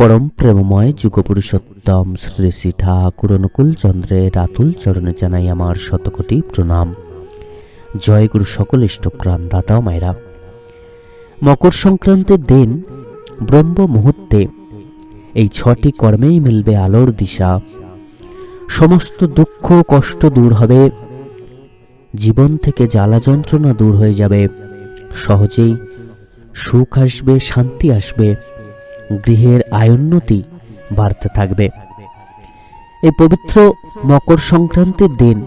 পরম প্রেমময় যুগপুরুষোত্তম শ্রী শ্রী ঠাকুর অনুকূল চন্দ্রের রাতুল চরণে জানাই আমার শতকোটি প্রণাম। জয় গুরু সকল ইষ্টপ্রাণ দাদা মায়েরা। মকর সংক্রান্তির দিন, ব্রহ্ম মুহূর্তে এই ছটি কর্মেই মিলবে আলোর দিশা। সমস্ত দুঃখ কষ্ট দূর হবে। জীবন থেকে জ্বালা যন্ত্রণা দূর হয়ে যাবে। সহজেই সুখ আসবে, শান্তি আসবে। গৃহের আয়োন্নতি বাড়তে থাকবে। এই পবিত্র মকর সংক্রান্তির দিন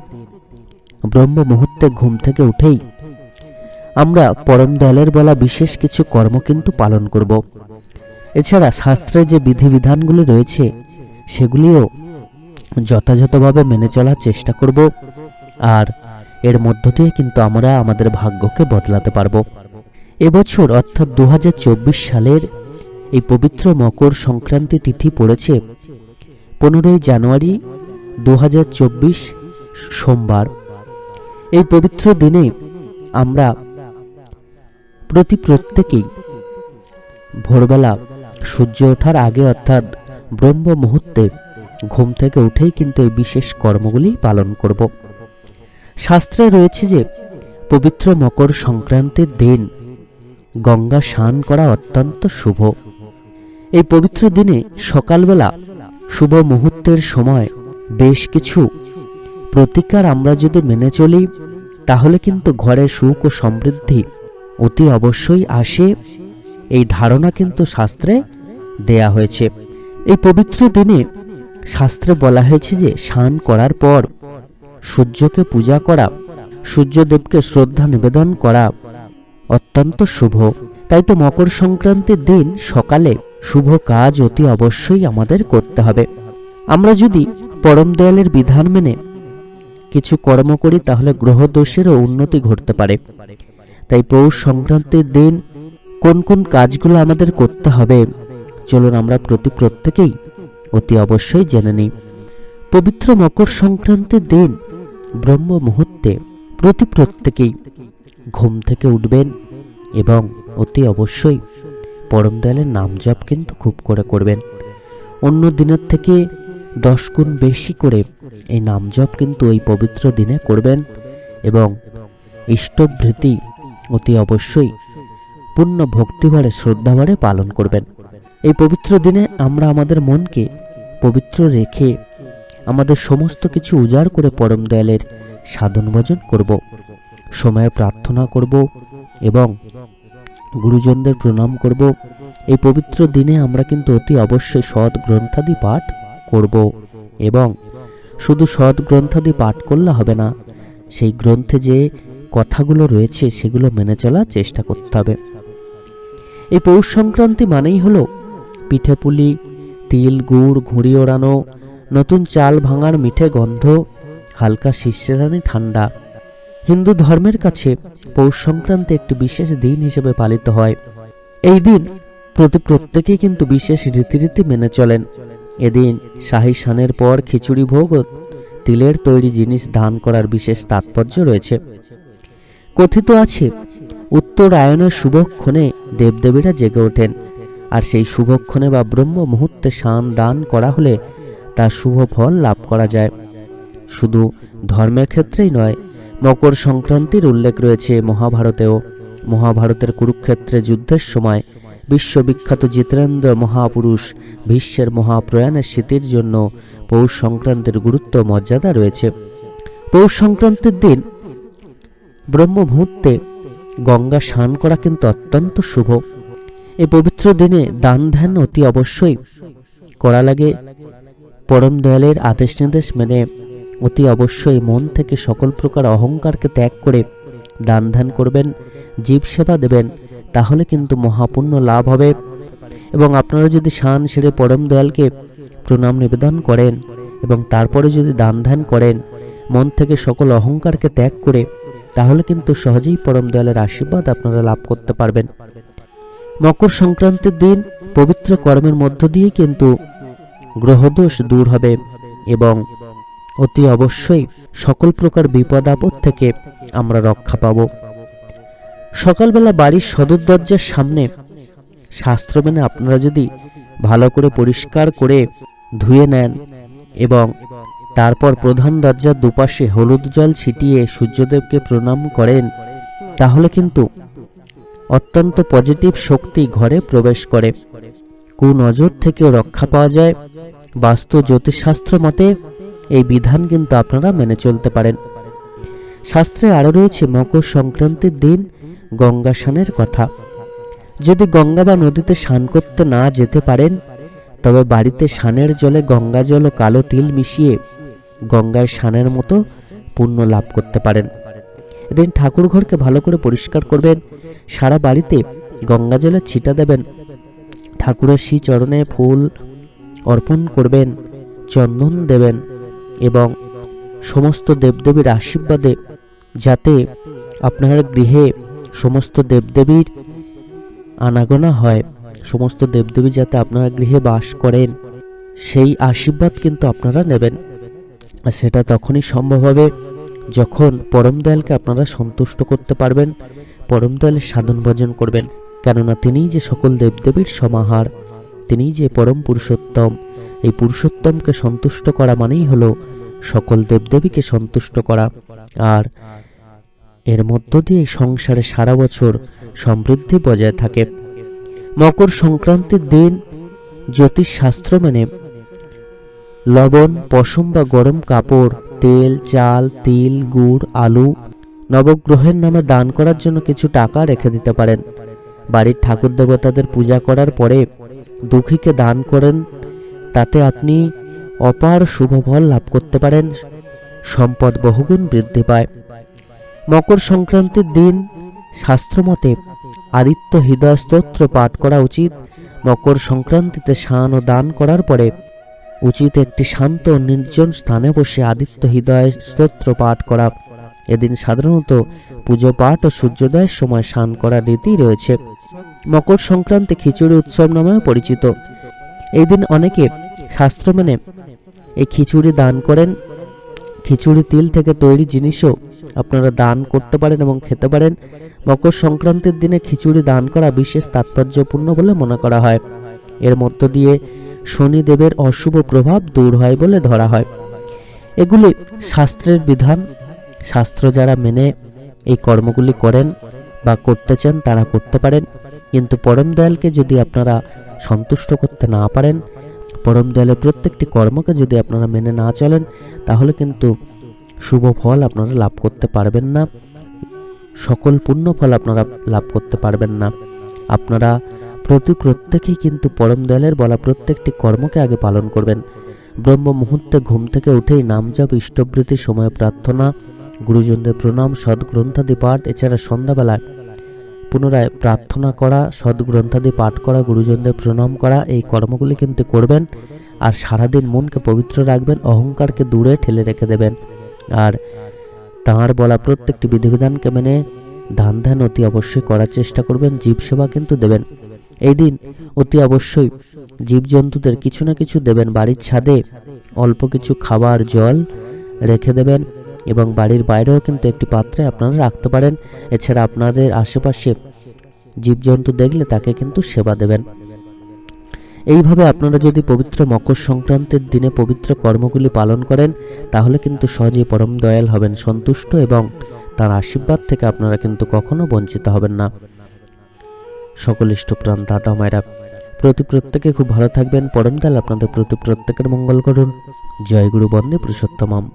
ব্রহ্ম মুহূর্তে ঘুম থেকে উঠেই আমরা পরম দয়ালের বলা বিশেষ কিছু কর্ম কিন্তু পালন করব। এছাড়া শাস্ত্রে যে বিধিবিধানগুলি রয়েছে, সেগুলিও যথাযথভাবে মেনে চলার চেষ্টা করব আর এর মধ্য দিয়ে কিন্তু আমরা আমাদের ভাগ্যকে বদলাতে পারব। এবছর অর্থাৎ দু হাজার চব্বিশ সালের এই পবিত্র মকর সংক্রান্তি তিথি পড়েছে পনেরোই জানুয়ারি দু হাজার চব্বিশ সোমবার। এই পবিত্র দিনে আমরা প্রতি প্রত্যেকেই ভোরবেলা সূর্য ওঠার আগে অর্থাৎ ব্রহ্ম মুহূর্তে ঘুম থেকে উঠেই কিন্তু এই বিশেষ কর্মগুলি পালন করব। শাস্ত্রে রয়েছে যে, পবিত্র মকর সংক্রান্তির দিন গঙ্গা স্নান করা অত্যন্ত শুভ। এই পবিত্র দিনে সকালবেলা শুভ মুহূর্তের সময় বেশ কিছু প্রতিকার আমরা যদি মেনে চলি, তাহলে কিন্তু ঘরে সুখ ও সমৃদ্ধি অতি অবশ্যই আসে। এই ধারণা কিন্তু শাস্ত্রে দেয়া হয়েছে। এই পবিত্র দিনে শাস্ত্রে বলা হয়েছে যে, স্নান করার পর সূর্যকে পূজা করা, সূর্যদেবকে শ্রদ্ধা নিবেদন করা অত্যন্ত শুভ। তাই তো মকর সংক্রান্তির দিন সকালে শুভ কাজ অতি অবশ্যই আমাদের করতে হবে। আমরা যদি পরম দয়ালের বিধান মেনে কিছু কর্ম করি, তাহলে গ্রহদোষেরও উন্নতি ঘটতে পারে। তাই পৌষ সংক্রান্তির দিন কোন কোন কাজগুলো আমাদের করতে হবে, চলুন আমরা প্রতি প্রত্যেকেই অতি অবশ্যই জেনে নিই। পবিত্র মকর সংক্রান্তির দিন ব্রহ্ম মুহূর্তে প্রতি প্রত্যেকেই ঘুম থেকে উঠবেন এবং অতি অবশ্যই পরম দয়ালের নাম জপ কিন্তু খুব করে করবেন। অন্য দিনের থেকে দশ গুণ বেশি করে এই নাম জপ কিন্তু এই পবিত্র দিনে করবেন এবং ইষ্টভৃতি অতি অবশ্যই পূর্ণ ভক্তিভরে শ্রদ্ধাভরে পালন করবেন। এই পবিত্র দিনে আমরা আমাদের মনকে পবিত্র রেখে আমাদের সমস্ত কিছু উজাড় করে পরম দয়ালের সাধন ভজন করব, সময়ে প্রার্থনা করব এবং গুরুজনদের প্রণাম করব। এই পবিত্র দিনে আমরা কিন্তু অতি অবশ্যই সৎ গ্রন্থাদি পাঠ করব এবং শুধু সৎ গ্রন্থাদি পাঠ করলে হবে না, সেই গ্রন্থে যে কথাগুলো রয়েছে সেগুলো মেনে চলার চেষ্টা করতে হবে। এই পৌষ সংক্রান্তি মানেই হলো পিঠে পুলি, তিল, গুড়, ঘুড়ি ওড়ানো, নতুন চাল ভাঙার মিঠে গন্ধ, হালকা শিষ্যরানি ঠান্ডা। হিন্দু ধর্মের কাছে পৌষ সংক্রান্তি একটি বিশেষ দিন হিসেবে পালিত হয়। এই দিন প্রতি প্রত্যেকেই কিন্তু বিশেষ রীতিরীতি মেনে চলেন। এদিন শাহী স্নানের পর খিচুড়ি ভোগ ও তিলের তৈরি জিনিস দান করার বিশেষ তাৎপর্য রয়েছে। কথিত আছে উত্তরায়ণের শুভক্ষণে দেবদেবীরা জেগে ওঠেন, আর সেই শুভক্ষণে বা ব্রহ্ম মুহূর্তে শান দান করা হলে তার শুভ ফল লাভ করা যায়। শুধু ধর্মের ক্ষেত্রেই নয় মকর সংক্রান্তির উল্লেখ রয়েছে মহাভারতেও। মহাভারতের কুরুক্ষেত্রে যুদ্ধের সময় বিশ্ববিখ্যাত জিতেন্দ্র মহাপুরুষ ভীষ্মের মহাপ্রয়াণের স্মৃতির জন্য পৌষ সংক্রান্তির গুরুত্ব মর্যাদা রয়েছে। পৌষ সংক্রান্তির দিন ব্রহ্ম মুহূর্তে গঙ্গা স্নান করা কিন্তু অত্যন্ত শুভ। এই পবিত্র দিনে দান ধ্যান অতি অবশ্যই। করা লাগে। পরম দয়ালের আদেশ নির্দেশ মেনে অতি অবশ্যই মন থেকে সকল প্রকার অহংকারকে ত্যাগ করে দান ধ্যান করবেন, জীব সেবা দেবেন, তাহলে কিন্তু মহাপুণ্য লাভ হবে। এবং আপনারা যদি শান সেরে পরম দয়ালকে প্রণাম নিবেদন করেন এবং তারপরে যদি দান ধ্যান করেন, মন থেকে সকল অহংকারকে ত্যাগ করে, তাহলে কিন্তু সহজেই পরম দয়ালের আশীর্বাদ আপনারা লাভ করতে পারবেন। মকর সংক্রান্তির দিন পবিত্র কর্মের মধ্য দিয়ে কিন্তু গ্রহদোষ দূর হবে এবং অতি অবশ্যই সকল প্রকার বিপদ আপদ থেকে আমরা রক্ষা পাব। সকালবেলা বাড়ির সদর দরজার সামনে শাস্ত্র মেনে আপনারা যদি ভালো করে পরিষ্কার করে ধুয়ে নেন এবং তারপর প্রধান দরজার দুপাশে হলুদ জল ছিটিয়ে সূর্যদেবকে প্রণাম করেন, তাহলে কিন্তু অত্যন্ত পজিটিভ শক্তি ঘরে প্রবেশ করে। কুনজর থেকেও রক্ষা পাওয়া যায়। বাস্তু জ্যোতিষশাস্ত্র মতে এই বিধান কিন্তু আপনারা মেনে চলতে পারেন। শাস্ত্রে আরও রয়েছে মকর সংক্রান্তির দিন গঙ্গা স্নানের কথা। যদি গঙ্গা বা নদীতে স্নান করতে না যেতে পারেন, তবে বাড়িতে স্নানের জলে গঙ্গা জল ও কালো তিল মিশিয়ে গঙ্গায় স্নানের মতো পুণ্য লাভ করতে পারেন। এদিন ঠাকুর ঘরকে ভালো করে পরিষ্কার করবেন। সারা বাড়িতে গঙ্গা জলের ছিটা দেবেন। ঠাকুরের শ্রী চরণে ফুল অর্পণ করবেন, চন্দন দেবেন। এবং সমস্ত দেবদেবীর আশীর্বাদে যাতে আপনার গৃহে সমস্ত দেবদেবীর আনাগোনা হয়, সমস্ত দেবদেবী যাতে আপনার গৃহে বাস করেন, সেই আশীর্বাদ কিন্তু আপনারা নেবেন। আর সেটা তখনই সম্ভব হবে যখন পরম দয়ালকে আপনারা সন্তুষ্ট করতে পারবেন, পরম দয়ালের সাধন ভজন করবেন। কেননা তিনিই যে সকল দেবদেবীর সমাহার, তিনিই যে পরম পুরুষোত্তম এই পুরুষোত্তমকে সন্তুষ্ট করা মানেই হলো সকল দেবদেবীকে সন্তুষ্ট করা। আর এর মধ্য দিয়ে সংসারে সারা বছর সমৃদ্ধি বজায় থাকে। মকর সংক্রান্তির দিন জ্যোতিষ শাস্ত্র মেনে লবণ, পশম বা গরম কাপড়, তেল, চাল, তিল, গুড়, আলু নবগ্রহের নামে দান করার জন্য কিছু টাকা রেখে দিতে পারেন। বাড়ির ঠাকুর দেবতাদের পূজা করার পরে দুঃখীকে দান করেন তাতে আপনি অপার শুভ ফল লাভ করতে পারেন। সম্পদ বহুগুণ বৃদ্ধি পায়। মকর সংক্রান্তির দিন শাস্ত্রমতে আদিত্য হৃদয় স্তোত্র পাঠ করা উচিত। মকর সংক্রান্তিতে স্নান ও দান করার পরে উচিত একটি শান্ত নির্জন স্থানে বসে আদিত্য হৃদয় স্তোত্র পাঠ করা। এদিন সাধারণত পুজো পাঠ ও সূর্যোদয়ের সময় স্নান করার রীতি রয়েছে। মকর সংক্রান্তি খিচুড়ি উৎসব নামেও পরিচিত। এই দিন অনেকে শাস্ত্র মেনে এই খিচুড়ি দান করেন। খিচুড়ি তিল থেকে তৈরি জিনিসও আপনারা দান করতে পারেন এবং খেতে পারেন। মকর সংক্রান্তির দিনে খিচুড়ি দান করা বিশেষ তাৎপর্যপূর্ণ বলে মনে করা হয়। এর মধ্য দিয়ে শনিদেবের অশুভ প্রভাব দূর হয় বলে ধরা হয়। এগুলি শাস্ত্রের বিধান। শাস্ত্র যারা মেনে এই কর্মগুলি করেন বা করতে চান তারা করতে পারেন। কিন্তু পরম দয়ালকে যদি আপনারা সন্তুষ্ট করতে না পারেন, পরম দয়ালের প্রত্যেকটি কর্মকে যদি আপনারা মেনে না চলেন, তাহলে কিন্তু শুভ ফল আপনারা লাভ করতে পারবেন না, সকল পুণ্য ফল আপনারা লাভ করতে পারবেন না। আপনারা প্রতি প্রত্যেকেই কিন্তু পরম দয়ালের বলা প্রত্যেকটি কর্মকে আগে পালন করবেন। ব্রহ্ম মুহূর্তে ঘুম থেকে উঠেই নাম জপ, ইষ্টবৃত্তি, সময় প্রার্থনা, গুরুজনদের প্রণাম সদ্গ্রন্থাদি পাঠ, এছাড়া সন্ধ্যাবেলায় পুনরায় প্রার্থনা করা সদ্গ্রন্থাদি পাঠ করা, গুরুজনদের প্রণাম করা, এই কর্মগুলি কিন্তু করবেন আর সারাদিন মনকে পবিত্র রাখবেন, অহংকারকে দূরে ঠেলে রেখে দেবেন। আর তাঁর বলা প্রত্যেকটি বিধিবিধানকে মেনে ধান ধ্যান অতি অবশ্যই করার চেষ্টা করবেন, জীব সেবা কিন্তু দেবেন। এই দিন অতি অবশ্যই জীবজন্তুদের কিছু না কিছু দেবেন, বাড়ির ছাদে অল্প কিছু খাবার, জল রেখে দেবেন এবং বাড়ির বাইরেও কিন্তু একটি পাত্রে আপনারা রাখতে পারেন। এছাড়া আপনাদের আশেপাশে জীবজন্তু দেখলে তাকে কিন্তু সেবা দেবেন। এইভাবে আপনারা যদি পবিত্র মকর সংক্রান্তির দিনে পবিত্র কর্মগুলি পালন করেন, তাহলে কিন্তু সহজেই পরম দয়াল হবেন, সন্তুষ্ট এবং তার আশীর্বাদ থেকে আপনারা কিন্তু কখনো বঞ্চিত হবেন না। সকল ইষ্টপ্রাণ দাদা মায়েরা, প্রতি প্রত্যেকে খুব ভালো থাকবেন। পরম দয়াল আপনাদের প্রতি প্রত্যেকের মঙ্গল করুন। জয় গুরু বন্দে পুরুষোত্তমম।